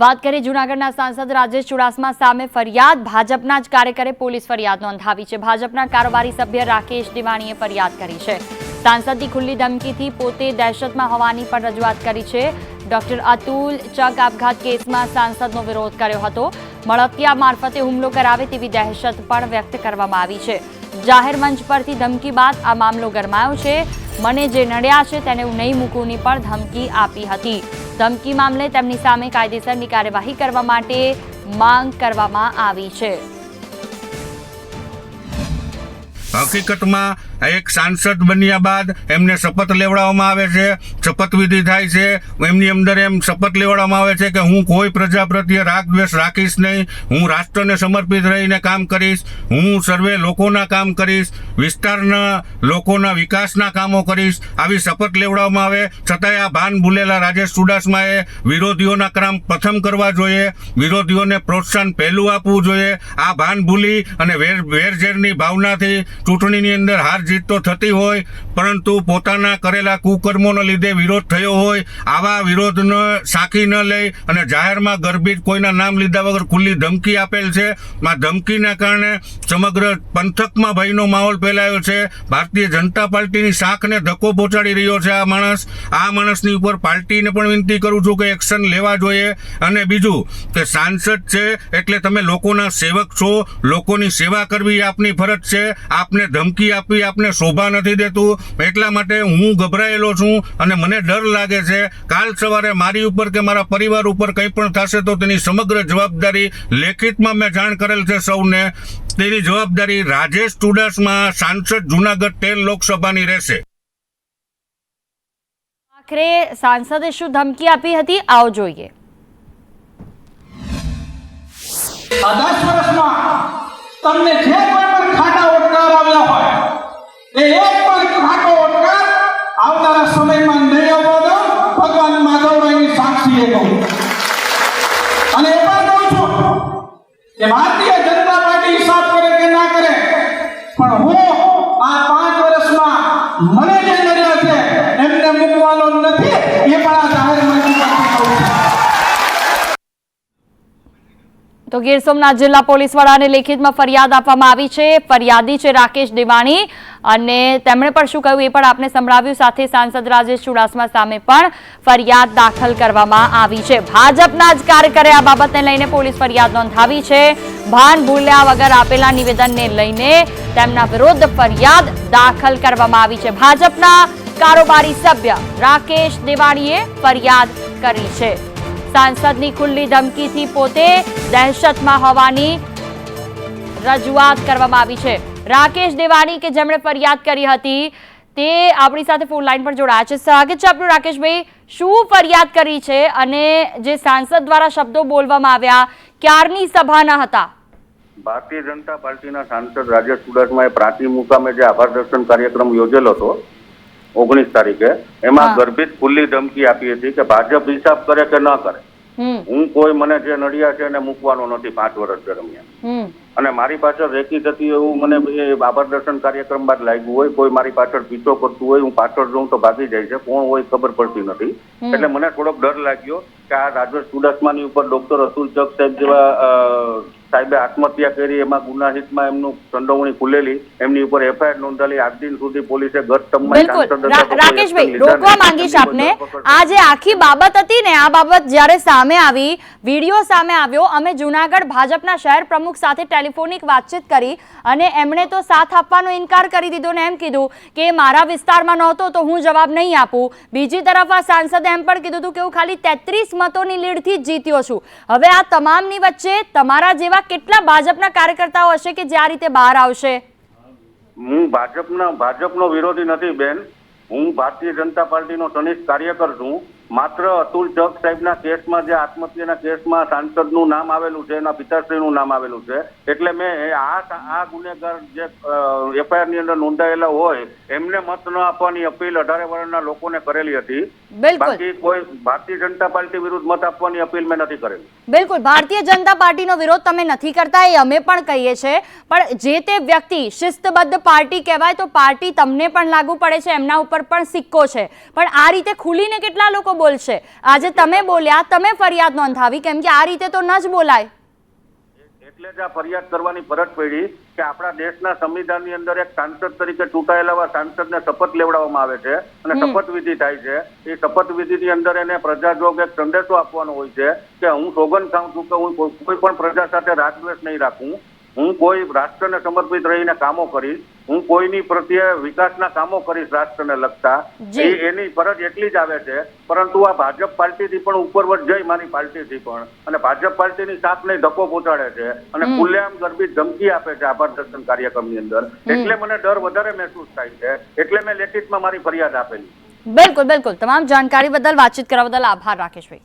વાત કરીએ જૂનાગઢના સાંસદ રાજેશ ચુડાસમા સામે ફરિયાદ. ભાજપના જ કાર્યકરે પોલીસ ફરિયાદ નોંધાવી છે. ભાજપના કારોબારી સભ્ય રાકેશ દિવાણીએ ફરિયાદ કરી છે. સાંસદની ખુલ્લી ધમકીથી પોતે દહેશતમાં હોવાની પણ રજૂઆત કરી છે. ડોક્ટર અતુલ ચક આપઘાત કેસમાં સાંસદનો વિરોધ કર્યો હતો. મળતિયા મારફતે હુમલો કરાવે તેવી દહેશત પણ વ્યક્ત કરવામાં આવી છે. જાહેર મંચ પરથી ધમકી બાદ આ મામલો ગરમાયો છે. મને જે નડ્યા છે તેને હું નહીં મૂકુંની પણ ધમકી આપી હતી. ધમકી મામલે તેમની સામે કાયદેસરની કાર્યવાહી કરવા માટે માંગ કરવામાં આવી છે. હકીકતમાં એક સાંસદ બન્યા બાદ એમને શપથ લેવડાવવામાં આવે છે શપથવિધિ થાય છે, એમની અંદર એમ શપથ લેવડાવવામાં આવે છે કે હું કોઈ પ્રજા પ્રત્યે રાગ દ્વેષ રાખીશ નહીં, હું રાષ્ટ્રને સમર્પિત રહીને કામ કરીશ, હું સર્વે લોકોના કામ કરીશ, વિસ્તારના લોકોના વિકાસના કામો કરીશ, આવી શપથ લેવડાવવામાં આવે. છતાંય આ ભાન ભૂલેલા રાજેશ ચુડાસમાએ વિરોધીઓના કામ પ્રથમ કરવા જોઈએ, વિરોધીઓને પ્રોત્સાહન પહેલું આપવું જોઈએ. આ ભાન ભૂલી અને વેર, વેરઝેરની ભાવનાથી ચૂંટણીની અંદર હાર જીત તો થતી હોય, પરંતુ પોતાના કરેલા કુકર્મોના લીધે વિરોધ થયો હોય, આવા વિરોધનો સાખી ન લઈ અને જાહેરમાં ગર્ભિત કોઈના નામ લીધા વગર ખુલ્લી ધમકી આપેલ છે. આ ધમકીના કારણે સમગ્ર પંથકમાં ભયનો માહોલ ફેલાયો છે. ભારતીય જનતા પાર્ટીની શાખને ધક્કો પહોંચાડી રહ્યો છે આ માણસ. આ માણસની ઉપર પાર્ટીને પણ વિનંતી કરું છું કે એક્શન લેવા જોઈએ. અને બીજું કે સાંસદ છે એટલે તમે લોકોના સેવક છો. લોકોની સેવા કરવી આપની ફરજ છે. આપને ધમકી આપવી આપને શોભા નથી દેતું એટલા માટે હું ગભરાયેલો છું અને મને ડર લાગે છે કાલ સવારે મારી ઉપર કે મારા પરિવાર ઉપર કંઈ પણ થશે તો તેની સમગ્ર જવાબદારી લેખિતમાં મેં જાણ કરેલ છે સૌને. તેની જવાબદારી રાજેશ ચુડાસમા સાંસદ જુનાગઢ તેર લોકસભાની રહેશે. આખરે સાંસદે શું ધમકી આપી હતી આવો જોઈએ. આ દસ વર્ષમાં તમને જે માધવરાયની કહું અને એ પણ કહું છું કે ભારતીય જનતા પાર્ટી હિસાબ કરે કે ના કરે, પણ હું તો ગીર સોમનાથ જિલ્લા પોલીસ વડાને લેખિતમાં ફરિયાદ આપવામાં આવી છે. ફરિયાદી છે રાકેશ દેવાણી અને તેમણે પણ શું કહ્યું એ પણ આપને સંભળાવ્યું. સાથે સાંસદ રાજેશ ચુડાસમા સામે પણ ફરિયાદ દાખલ કરવામાં આવી છે. ભાજપના જ કાર્યકરે આ બાબતને લઈને પોલીસ ફરિયાદ નોંધાવી છે. ભાન ભૂલ્યા વગર આપેલા નિવેદનને લઈને તેમના વિરુદ્ધ ફરિયાદ દાખલ કરવામાં આવી છે. ભાજપના કારોબારી સભ્ય રાકેશ દેવાણીએ ફરિયાદ કરી છે. સાંસદની ખુલ્લી ધમકીથી પોતે દહેશતમાં હોવાની રજૂઆત કરવામાં આવી છે. રાકેશ દેવાણી કે જેમણે ફરિયાદ કરી હતી તે આપણી સાથે ફોન લાઈન પર જોડાયા છે. સ્વાગત છે આપણું રાકેશભાઈ. શું ફરિયાદ કરી છે અને જે સાંસદ દ્વારા શબ્દો બોલવામાં આવ્યા ક્યારની સભાના હતા? ભારતીય જનતા પાર્ટીના સાંસદ રાજેશ ચુડાસમાએ પ્રાંતિ મુકામે જે આભાર દર્શન કાર્યક્રમ યોજેલો હતો ઓગણીસ તારીખે એમાં. ગર્ભિત ખુલ્લી ધમકી આપી હતી કે ભાજપ હિસાબ કરે કે ન કરે. હું કોઈ મને જે નડિયા છે એને મૂકવાનો નથી પાંચ વર્ષ દરમિયાન. અને મારી પાછળ રેકી થતી એવું મને એ આભાર દર્શન કાર્યક્રમ બાદ લાગ્યું હોય કોઈ મારી પાછળ પીછો કરતું હોય હું પાછળ જોઉં તો ભાગી જાય છે કોણ હોય ખબર પડતી નથી. એટલે મને થોડોક ડર લાગ્યો કે આ રાજેશ ચુડાસમાની ઉપર ડોક્ટર અતુલ ચક સાહેબ જેવા સાહેબે આત્મહત્યા કરી એમાં ગુનાહિતમાં એમનું સંડોવણી ખુલેલી. એમની ઉપર એફઆઈઆર નોંધાલી. આજ દિન સુધી પોલીસે ગત ટર્મમાં બિલકુલ. સાંસદ હતા રા- તો કોઈ રાકેશભાઈ રોકવા માંગીશ આપને. આ જે આખી બાબત હતી ને આ બાબત જ્યારે સામે આવી વીડિયો સામે આવ્યો અમે જુનાગઢ ભાજપના શહેર પ્રમુખ સાથે ટેલિફોનિક વાતચીત કરી અને એમણે તો સાથ આપવાનો ઇનકાર કરી દીધો ને એમ કીધું કે મારા વિસ્તારમાં નહોતો તો હું જવાબ નહીં આપું. બીજી તરફ આ સાંસદે એમ પણ કીધું હતું કે હું ખાલી તેત્રીસ મતોની લીડથી જ જીત્યો છું. હવે આ તમામની વચ્ચે તમારા જેવા કેટલા ભાજપના કાર્યકર્તાઓ હશે કે જે આ રીતે બહાર આવશે? હું ભાજપના ભાજપનો વિરોધી નથી બેન. હું ભારતીય જનતા પાર્ટીનો સનિષ્ઠ કાર્યકર છું. માત્ર અતુલ ચક સાહેબના કેસમાં જે આત્મહત્યાના કેસમાં સાંસદનું નામ આવેલું છે એના પિતાશ્રીનું નામ આવેલું છે એટલે મેં આ આ ગુનેગાર જે એફઆઈઆરની અંદર નોંધાયેલા હોય એમને મત ન આપવાની અપીલ અઢારે વર્ષના લોકોને કરેલી હતી. બાકી કોઈ ભારતીય જનતા પાર્ટી વિરુદ્ધ મત આપવાની અપીલ મેં નથી કરેલી. બિલકુલ. ભારતીય જનતા પાર્ટીનો વિરોધ તમે નથી કરતા એ અમે પણ કહીએ છીએ. પણ જે તે વ્યક્તિ શિસ્તબદ્ધ પાર્ટી કહેવાય તો પાર્ટી તમને પણ લાગુ પડે છે એમના ઉપર પણ સિક્કો છે. પણ આ રીતે ખુલીને કેટલા લોકો બોલશે. આજે તમે બોલ્યા તમે ફરિયાદ નોંધાવી. કેમ કે આ રીતે તો ન જ બોલાય. એટલે જ આ ફરિયાદ કરવાની ફરજ પડી કે આપણા દેશના સંવિધાનની અંદર એક સાંસદ તરીકે ચૂંટાયેલા એવા સાંસદને શપથ લેવડાવવામાં આવે છે અને શપથવિધિ થાય છે. એ શપથવિધિની અંદર એને પ્રજાજોગ એક સંદેશો આપવાનો હોય છે કે હું સોગંદ ખાઉં છું કે હું કોઈ કોઈ પણ પ્રજા સાથે રાગદ્વેષ નહીં રાખું. હું કોઈ રાષ્ટ્રને સમર્પિત રહીને કામો કરીશ હું કોઈની પ્રત્યે વિકાસના કામો કરીશ રાષ્ટ્રને લગતા એ એની ફરજ એટલી જ આવે છે પરંતુ આ ભાજપ પાર્ટીથી પણ ઉપરવટ જઈ મારી પાર્ટીથી પણ અને ભાજપ પાર્ટીની સાપને ધક્કો પહોંચાડે છે અને ખુલ્લેઆમ ગરબી ધમકી આપે છે આભાર દર્શન કાર્યક્રમની અંદર. એટલે મને ડર વધારે મહેસૂસ થાય છે એટલે મેં લેખિતમાં મારી ફરિયાદ આપેલી. બિલકુલ બિલકુલ. તમામ જાણકારી બદલ વાતચીત કરવા બદલ આભાર રાકેશભાઈ.